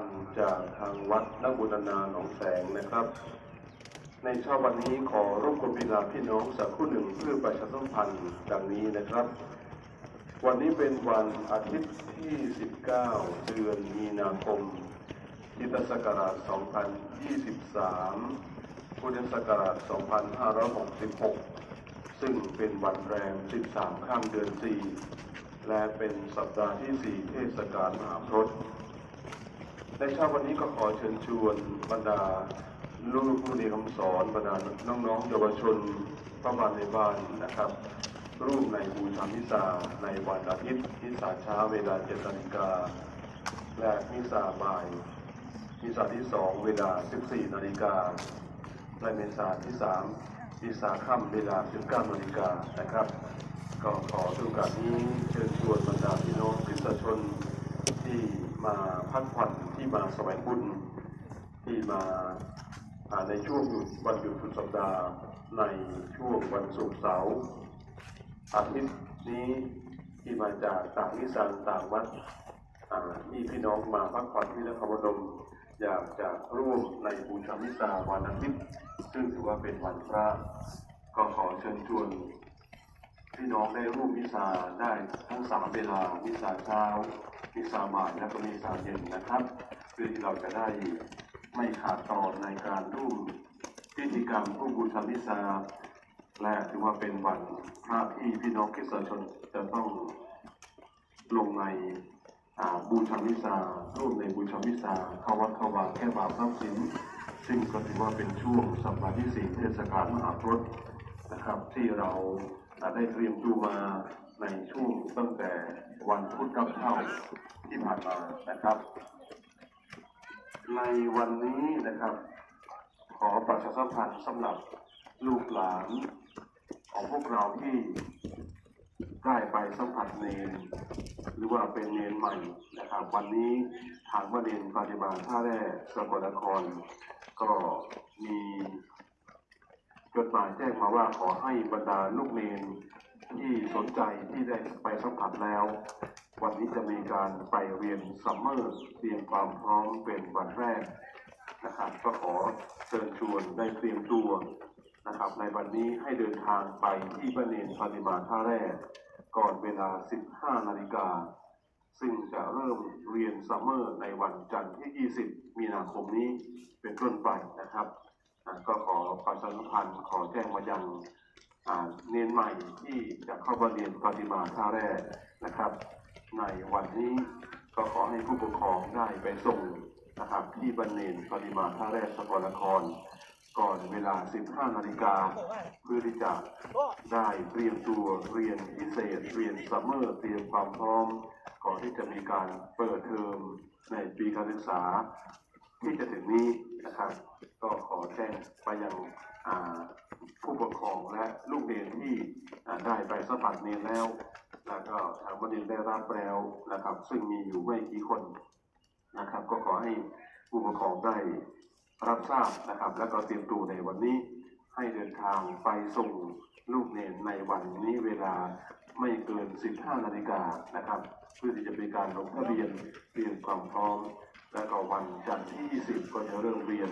ันจากทางวัดนักบุรณาหนองแสงนะครับ ในเช้าวันนี้ขอรบกวนเวลาพี่น้องสักคู่หนึ่งเพื่อประชาสัมพันธ์ดังนี้นะครับ วันนี้เป็นวันอาทิตย์ที่ 19 เดือนมีนาคมพุทธศักราช 2023 พุทธศักราช 2566 ซึ่งเป็นวันแรม 13 ข้ามเดือน 4 และเป็นสัปดาห์ที่ 4 เทศกาลมหาพรต ในเช้าวันนี้ก็ขอเชิญชวนบรรดาลูกผู้เรียนคำสอนบรรดาน้องๆเยาวชนพระบานในบ้านนะครับรูปในบูชามิสาในวันอาทิตย์มิสาเช้าเวลาเจ็ดนาฬิกาและมิสาบ่ายมิสาที่สองเวลา14นาฬิกาและมิสาที่สามมิสาค่ำเวลา19นาฬิกานะครับก็ขอถือโอกาสนี้เชิญชวนบรรดาพี่น้องคริสตชนที่ มาพักผ่อนที่มาแสวงบุญที่มาในช่วงหยุดวันหยุดสุดสัปดาห์ ในช่วงวันศุกร์เสาร์อาทิตย์นี้ที่มาจากต่างนิสันต่างวัดอ่าที่พี่น้องมาพักผ่อนที่นครพนมอยากจะร่วมในบูชามิสาวันอาทิตย์ซึ่งถือว่าเป็นวันพระก็ขอเชิญชวน พี่น้องได้ร่วมมิสาได้ทั้งสามเวลามิสาเช้ามิสาบ่ายและก็มิสาเย็นนะครับเพื่อที่เราจะได้ไม่ขาดตอนในการร่วมพิธีกรรมร่วมบูชามิสาและถือว่าเป็นวันพระที่พี่น้องคริสตชนจะต้องลงในบูชามิสาร่วมในบูชามิสาเข้าวัดเข้าวาแค่บาปทรัพย์สินซึ่งก็ถือว่าเป็นช่วงสัปดาห์ที่สี่เทศกาลมหาพรตนะครับ ที่เรา ได้เตรียมตัวมาในช่วงตั้งแต่วันพุธกับเท่าที่ผ่านมานะครับ ในวันนี้นะครับ ขอประชาสัมพันธ์สำหรับลูกหลานของพวกเราที่ได้ไปสัมผัสเนนหรือว่าเป็นเนนใหม่นะครับ วันนี้ทางวัดเนนปฏิบัติท่าแร่สกลนครก็มี จดหมายแจ้งมาว่าขอให้บรรดาลูกเนนที่สนใจที่ได้ไปสัมผัสแล้ว วันนี้จะมีการไปเรียนซัมเมอร์เตรียมความพร้อมเป็นวันแรกนะครับก็ขอเชิญชวนได้เตรียมตัวนะครับ ในวันนี้ให้เดินทางไปที่บ้านเนนปฏิบัติท่าแรก ก่อนเวลา 15 นาฬิกา ซึ่งจะเริ่มเรียนซัมเมอร์ในวันจันทร์ที่ 20 มีนาคมนี้เป็นต้นไปนะครับ ก็ขอประชาสัมพันธ์ขอแจ้งมายังอ่าเนียนใหม่ที่จะเข้ามาเรียนปฏิมาท่าแร่นะครับ ในวันนี้ก็ขอให้ผู้ปกครองได้ไปส่งนะครับที่บันเนนปฏิมาท่าแร่สกลนคร ก่อนเวลา 15 นาฬิกาเพื่อที่จะได้เตรียมตัวเรียนพิเศษ เรียนซัมเมอร์เตรียมความพร้อม ก่อนที่จะมีการเปิดเทอมในปีการศึกษาที่จะถึงนี้ นะครับ ก็ขอแจ้งไปยังผู้ปกครองและลูกเรียนที่ได้ไปสัมผัสเรียนแล้ว แล้วก็ทางบดินได้รับแล้วนะครับ ซึ่งมีอยู่ไม่กี่คนนะครับ ก็ขอให้ผู้ปกครองได้รับทราบนะครับ แล้วก็เตรียมตัวในวันนี้ให้เดินทางไปส่งลูกเนนในวันนี้เวลาไม่เกิน 15 นาฬิกานะครับ เพื่อที่จะเป็นการลงทะเบียนเตรียมความพร้อม และก็วันจันทร์ที่ 20 ก็จะเริ่มเรียน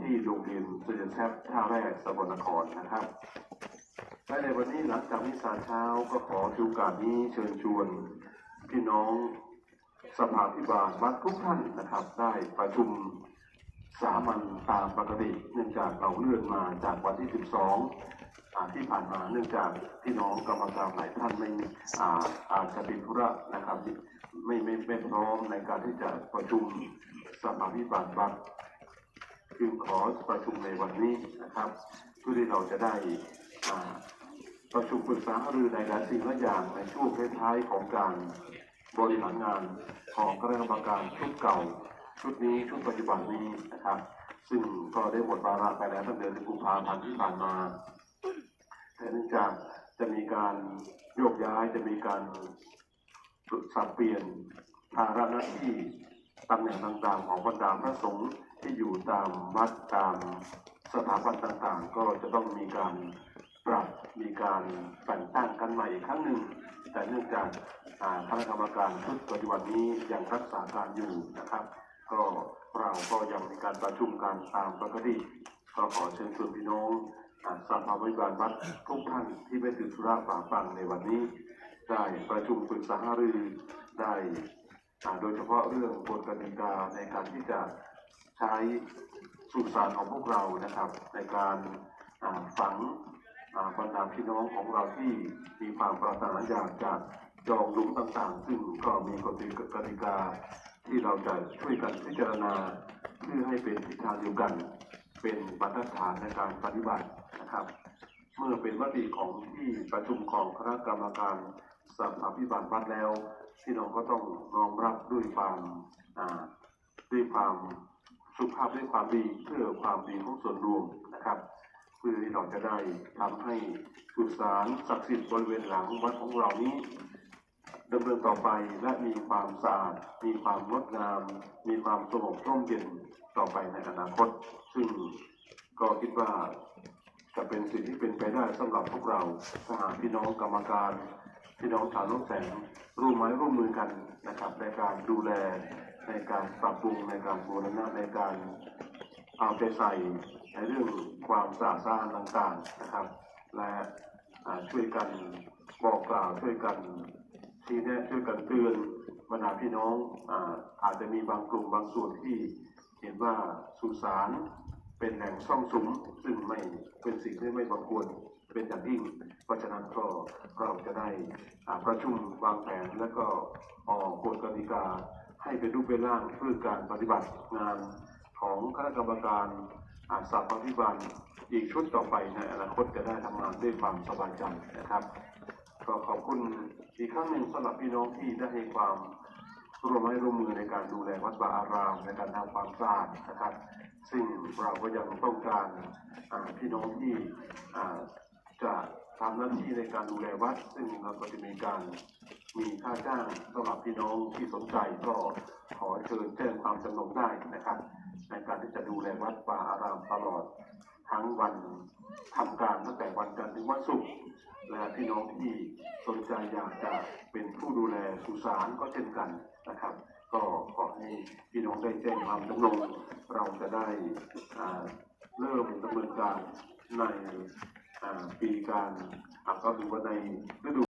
ที่โรงเรียนสุริยแซบท่าแร่สกลนครนะครับ และในวันนี้หลังจากมิสาเช้าก็ขอโอกาสนี้เชิญชวนพี่น้องสภาพิบาลวัดทุกท่านนะครับ ได้ประชุมสามัญตามปกติ เนื่องจากเราเลื่อนมาจากวันที่ 12 ที่ผ่านมาเนื่องจากพี่น้องกรรมการหลายท่านไม่อาอาจจะติดธุระนะครับ ไม่ไม่ไม่พร้อมในการที่จะประชุมสภาพิบาลวัดจึงขอประชุมในวันนี้นะครับเพื่อที่เราจะได้ประชุมปรึกษาหรือในหลายสิ่งหลายอย่างในช่วงท้ายๆของการบริหารงานของคณะกรรมการชุดเก่า ชุดนี้ชุดปัจจุบันนี้นะครับ ซึ่งก็ได้หมดวาระไปแล้วตั้งแต่เดือนกุมภาพันธ์ที่ผ่านมาแต่เนื่องจากจะมีการโยกย้ายจะมีการ สับเปลี่ยนภาระหน้าที่ตำแหน่งต่างๆ ของบรรดาพระสงฆ์ที่อยู่ตามวัดตามสถาบันต่างๆ ก็จะต้องมีการปรับมีการแต่งตั้งกันใหม่อีกครั้งหนึ่ง แต่เนื่องจากคณะกรรมการชุดปัจจุบันนี้ยังรักษาการอยู่นะครับ ก็เราก็ยังมีการประชุมกันตามปกติก็ขอเชิญชวนพี่น้องอ่าภาวิบาลวัดทุกท่านที่ไม่ติดธุระฝ่าฟังในวันนี้ ได้ประชุมปรึกษาหารือได้โดยเฉพาะเรื่องกฎกติกาในการที่จะใช้สุสานของพวกเรานะครับ ในการฝังบรรดาพี่น้องของเราที่มีความปรารถนาอยากจะจองหลุมต่างๆ ซึ่งก็มีกฎกติกาที่เราจะช่วยกันพิจารณาเพื่อให้เป็นทิศทางเดียวกัน เป็นบรรทัดฐานในการปฏิบัตินะครับ เมื่อเป็นมติของที่ประชุมของคณะกรรมการ สัมอภิบาลวัดแล้วพี่น้องก็ต้องน้อมรับด้วยความด้วยความสุภาพด้วยความดีเพื่อความดีของส่วนรวมนะครับ เพื่อที่เราจะได้ทำให้สุสานศักดิ์สิทธิ์บริเวณหลังวัดของเรานี้ดำเนินต่อไปและมีความสะอาด มีความงดงาม มีความสงบร่มเย็นต่อไปในอนาคต ซึ่งก็คิดว่าจะเป็นสิ่งที่เป็นไปได้สำหรับพวกเราทหารพี่น้องกรรมการ พี่น้องชาวโลกแสงร่วมไม้ร่วมมือกันนะครับในการดูแลในการปรับปรุงในการบูรณะในการเอาใจใส่ในเรื่องความสะอาดสะอ้านต่างๆนะครับ และช่วยกันบอกกล่าวช่วยกันชี้แนะช่วยกันเตือนบรรดาพี่น้องอาอาจจะมีบางกลุ่มบางส่วนที่เห็นว่าสุสานเป็นแหล่งซ่องสุมซึ่งไม่เป็นสิ่งที่ไม่บังควรเป็นอย่างยิ่ง ราะฉะนั้นก็เราจะได้ประชุมวางแผนและก็ออกกฎกติกาให้เป็นรูปเป็นร่างเพื่อการปฏิบัติงานของคณะกรรมการอาสาปฏิบัติอีกชุดต่อไปในอนาคตจะได้ทำงานด้วยความสบายใจนะครับก็ขอบคุณอีกครั้งหนึ่งสำหรับพี่น้องที่ได้ให้ความร่วมไม้ร่วมมือในการดูแลวัดวาอารามในการทำความสะอาดนะครับ ซึ่งเราก็ยังต้องการพี่น้องที่อ่าจะ ทำหน้าที่ในการดูแลวัด ซึ่งเราก็จะมีการมีค่าจ้างสำหรับพี่น้องที่สนใจก็ขอเชิญแจ้งความจำนงได้นะครับ ในการที่จะดูแลวัดวาอารามตลอด ทั้งวันทำการตั้งแต่วันจันทร์ถึงวันศุกร์และพี่น้องที่สนใจอยากจะเป็นผู้ดูแลสุสานก็เช่นกันนะครับ ก็ขอให้พี่น้องได้แจ้งความจำนงเราจะได้เริ่มดำเนินการใน ปีการก็ดูว่าในฤดู